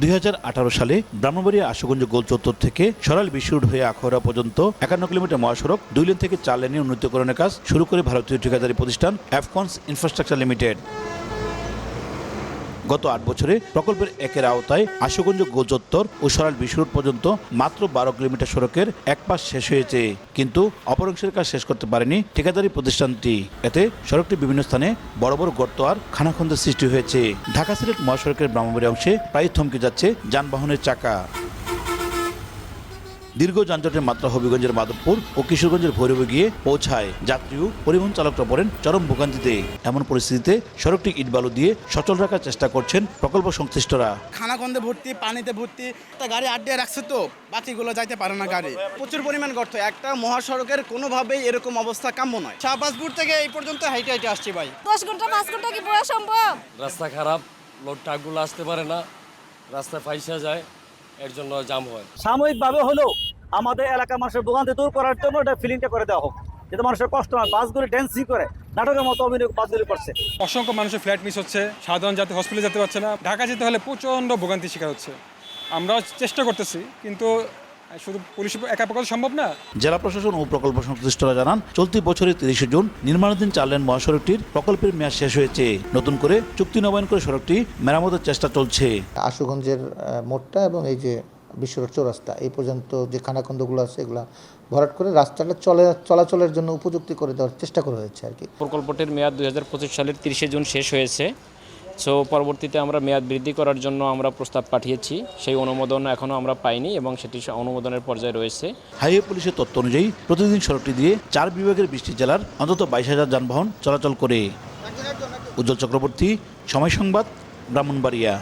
দুই হাজার আঠারো সালে ব্রাহ্মণবাড়িয়া আশুগঞ্জ গোল চত্বর থেকে সরাল বিশ্ব হয়ে আখড়া পর্যন্ত একান্ন কিলোমিটার মহাসড়ক, দুই লেন থেকে চার লেনের উন্নীতকরণের কাজ শুরু করে ভারতীয় ঠিকাদারি প্রতিষ্ঠান অ্যাফকনস ইনফ্রাস্ট্রাকচার লিমিটেড। গত আট বছরে প্রকল্পের একের আওতায় আশুগঞ্জ গোজত্তর ও সরাল বিশ্বরোড পর্যন্ত মাত্র বারো কিলোমিটার সড়কের এক পাশ শেষ হয়েছে। কিন্তু অপর অংশের কাজ শেষ করতে পারেনি ঠিকাদারি প্রতিষ্ঠানটি। এতে সড়কটি বিভিন্ন স্থানে বড় বড় গর্ত আর খানাখন্দের সৃষ্টি হয়েছে। ঢাকা সিলেট মহাসড়কের ব্রাহ্মণবাড়ি অংশে প্রায় থমকে যাচ্ছে যানবাহনের চাকা। দীর্ঘ যানজটের মাত্রা হবিগঞ্জের মাধবপুর ও কিশোরগঞ্জের ভৈরবে গিয়ে পৌঁছায় যাত্রী ও পরিবহন চালকরা পড়েন চরম ভোগান্তিতে এমন পরিস্থিতিতে সড়কটি ইটবালু দিয়ে সচল রাখার চেষ্টা করছেন প্রকল্প সংশ্লিষ্টরা। খানাগন্ধে ভর্তি পানিতে ভর্তি একটা গাড়ি আড্ডিয়ে রাখছে তো বাকিগুলো যাইতে পারে না গাড়ি। প্রচুর পরিমাণ গর্ত একটা মহাসড়কের কোনোভাবেই এরকম অবস্থা কাম্য নয়। শাহবাজপুর থেকে এই পর্যন্ত হাইটে হাইটে আসছি ভাই। দশ ঘণ্টা পাঁচ ঘণ্টা কি পড়া সম্ভব? রাস্তা খারাপ লোড ট্রাকগুলো আসতে পারে না রাস্তা ফাইসা যায়। এর জন্য জাম হয়। সাময়িকভাবে হলেও আমাদের এলাকার মানুষের ভোগান্তি দূর করার জন্য এটা ফিলিংটা করে দেওয়া হোক। যাতে মানুষের কষ্ট হয় বাসগুলি ড্যান্সিং করে নাটকের মতো অভিনয় বাসগুলি করছে। অসংখ্য মানুষের ফ্ল্যাট মিস হচ্ছে সাধারণ যাতে হসপিটালে যেতে পারছে না। ঢাকা যেতে হলে প্রচণ্ড ভোগান্তি শিকার হচ্ছে। আমরা চেষ্টা করতেছি কিন্তু শুধু পুলিশ একা পক্ষে সম্ভব না? জেলা প্রশাসন ও প্রকল্প সংশ্লিষ্টরা জানান চলতি বছরের তিরিশে জুন নির্মাণাধীন চার লেন মহাসড়কটির প্রকল্পের মেয়াদ শেষ হয়েছে। নতুন করে চুক্তি নবায়ন করে সড়কটি মেরামতের চেষ্টা চলছে। আশুগঞ্জের মোড়টা এবং এই যে বিশ্বরোড চৌরাস্তা এই পর্যন্ত যে খানাখন্দগুলো আছে এগুলো ভরাট করে রাস্তাটা চলে চলাচলের জন্য উপযুক্ত করে দেওয়ার চেষ্টা করা হয়েছে আর কি। প্রকল্পটির মেয়াদ দুই হাজার পঁচিশ সালের তিরিশে জুন শেষ হয়েছে। সো পরবর্তীতে আমরা মেয়াদ বৃদ্ধি করার জন্য আমরা প্রস্তাব পাঠিয়েছি। সেই অনুমোদন এখনও আমরা পাইনি এবং সেটি অনুমোদনের পর্যায়ে রয়েছে। হাইওয়ে পুলিশের তথ্য অনুযায়ী প্রতিদিন সড়কটি দিয়ে চার বিভাগের বৃষ্টি জেলার অন্তত বাইশ হাজার যানবাহন চলাচল করে। উজ্জ্বল চক্রবর্তী, সময় সংবাদ, ব্রাহ্মণবাড়িয়া।